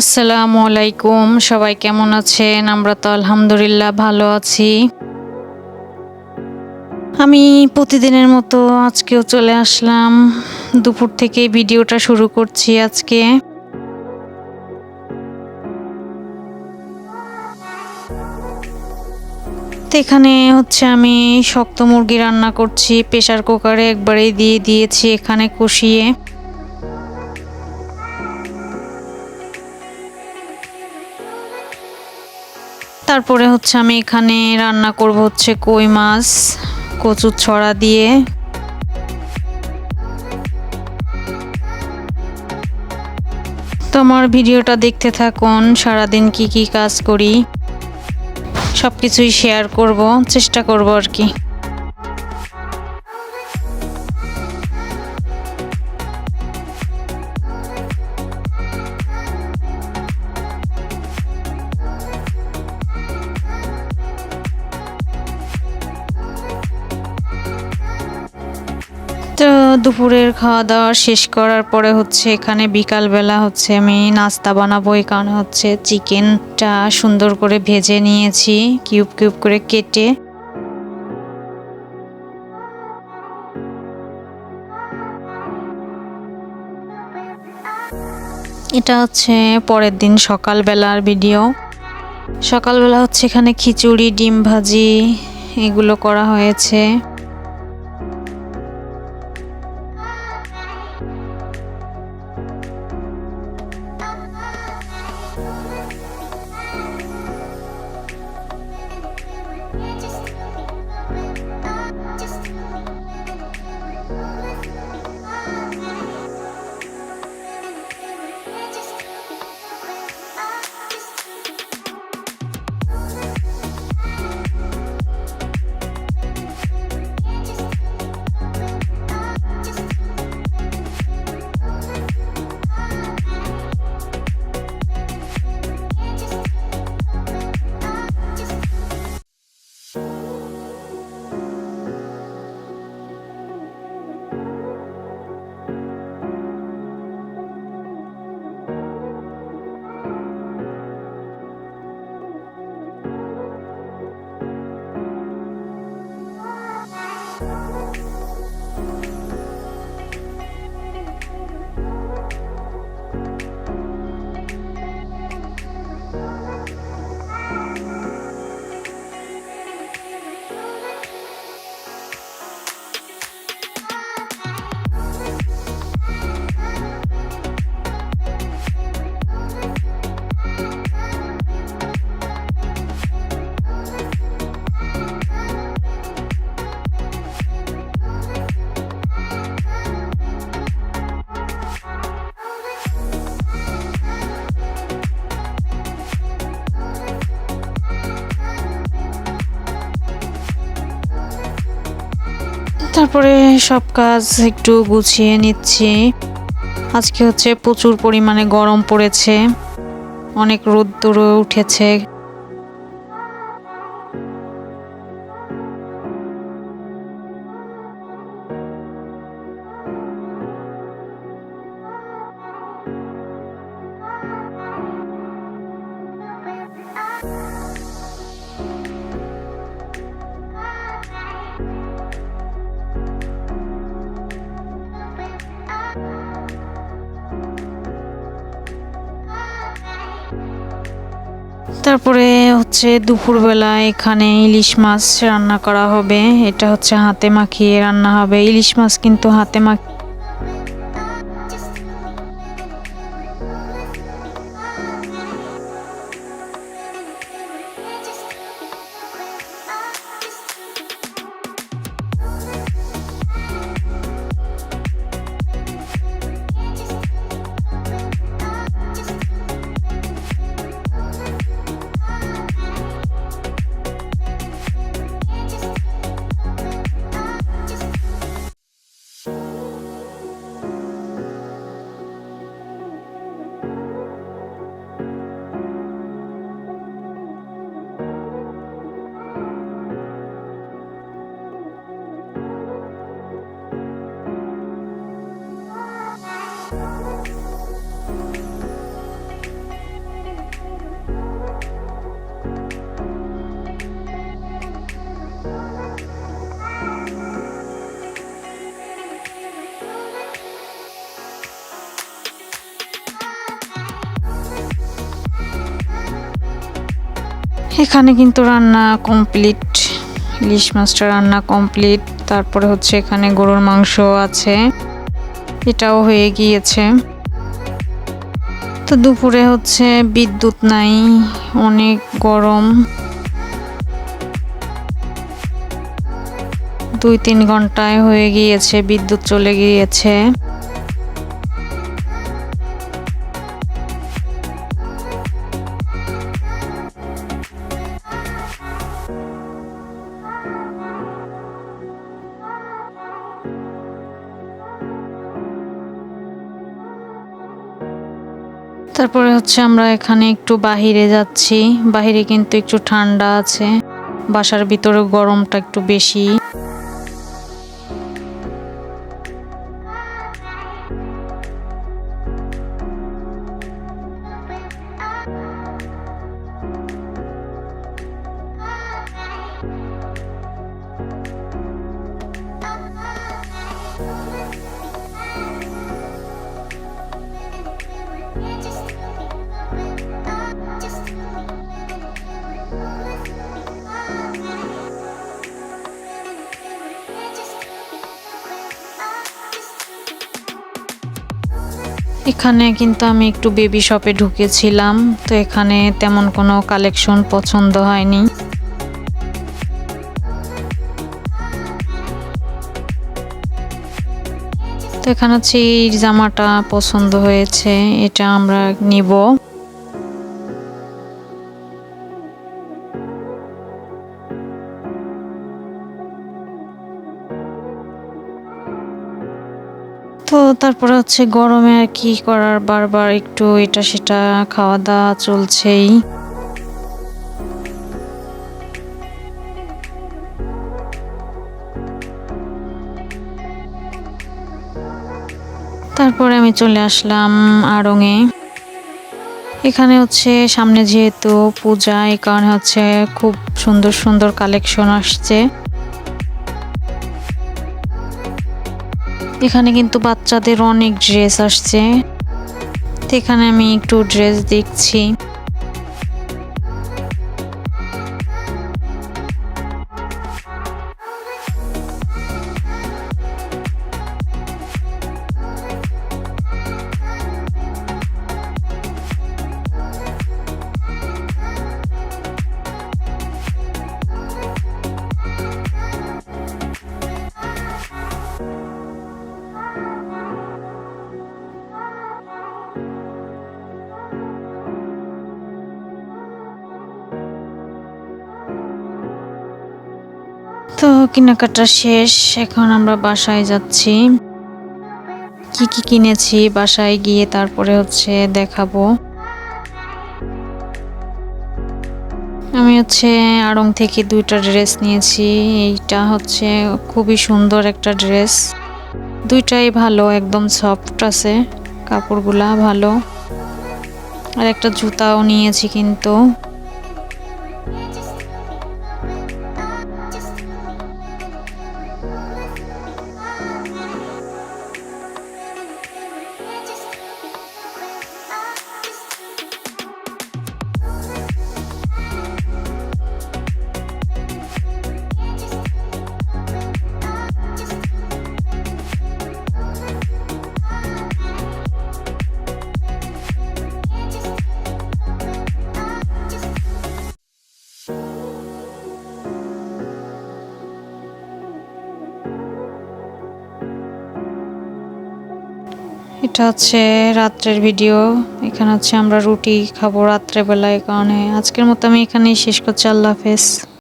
আসসালামু আলাইকুম, সবাই কেমন আছেন? আমরা তো আলহামদুলিল্লাহ ভালো আছি। আমি প্রতিদিনের মতো আজকেও চলে আসলাম। দুপুর থেকে ভিডিওটা শুরু করছি আজকে। এখানে হচ্ছে আমি শক্ত মুরগি রান্না করছি প্রেশার কুকারে একবারেই দিয়ে দিয়েছি এখানে কষিয়ে। তারপরে হচ্ছে আমি এখানে রান্না করব হচ্ছে কই মাছ কচুর ছড়া দিয়ে। তো আমার ভিডিওটা দেখতে থাকুন, সারাদিন কি কি কাজ করি সব কিছুই শেয়ার করব, চেষ্টা করব আর কি। দুপুরের খাওয়া দাওয়া শেষ করার পরে হচ্ছে এখানে বিকালবেলা হচ্ছে আমি নাস্তা বানাবো। এই কারণে হচ্ছে চিকেনটা সুন্দর করে ভেজে নিয়েছি, কিউব কিউব করে কেটে। এটা হচ্ছে পরের দিন সকালবেলার ভিডিও। সকালবেলা হচ্ছে এখানে খিচুড়ি, ডিম ভাজি, এগুলো করা হয়েছে। তারপরে সব কাজ একটু গুছিয়ে নিচ্ছি। আজকে হচ্ছে প্রচুর পরিমাণে গরম পড়েছে। অনেক রোদ্দুরও উঠেছে। তারপরে হচ্ছে দুপুরবেলা এখানে ইলিশ মাছ রান্না করা হবে। এটা হচ্ছে হাতে মাখিয়ে রান্না হবে। ইলিশ মাছ কিন্তু হাতে মাখিয়ে এখানে কিন্তু রান্না কমপ্লিট ইলিশ মাছটা রান্না কমপ্লিট তারপরে হচ্ছে এখানে গরুর মাংস আছে, এটাও হয়ে গিয়েছে। তো দুপুরে হচ্ছে বিদ্যুৎ নাই, অনেক গরম। দুই তিন ঘন্টায় হয়ে গিয়েছে, বিদ্যুৎ চলে গিয়েছে। তারপরে হচ্ছে আমরা এখানে একটু বাহিরে যাচ্ছি। বাহিরে কিন্তু একটু ঠান্ডা আছে। বাসার ভিতরে গরমটা একটু বেশি। এখানে কিন্তু আমি একটু বেবি শপে ঢুকেছিলাম, তো এখানে তেমন কোনো কালেকশন পছন্দ হয়নি। তো এখানে হচ্ছে এই জামাটা পছন্দ হয়েছে, এটা আমরা নিব। তারপরে হচ্ছে গরমে আর কি করার, বারবার একটু এটা সেটা খাওয়া দাওয়া চলছেই। তারপরে আমি চলে আসলাম আড়ংয়ে এখানে হচ্ছে সামনে যেহেতু পূজা, এই কারণে হচ্ছে খুব সুন্দর সুন্দর কালেকশন আসছে। এখানে কিন্তু বাচ্চাদের অনেক ড্রেস আসছে। এখানে আমি একটু ড্রেস দেখছি। তো কেনাকাটা শেষ, এখন আমরা বাসায় যাচ্ছি। কি কি কিনেছি, বাসায় গিয়ে তারপরে হচ্ছে দেখাবো। আমি হচ্ছে আড়ং থেকে দুইটা ড্রেস নিয়েছি, এইটা হচ্ছে খুবই সুন্দর একটা ড্রেস। দুইটাই ভালো, একদম সফট আছে, কাপড়গুলা ভালো। আর একটা জুতাও নিয়েছি কিন্তু। এটা হচ্ছে রাত্রের ভিডিও। এখানে হচ্ছে আমরা রুটি খাব রাত্রেবেলায় কারণে। আজকের মতো আমি এখানেই শেষ করছি। আল্লাহ হাফেজ।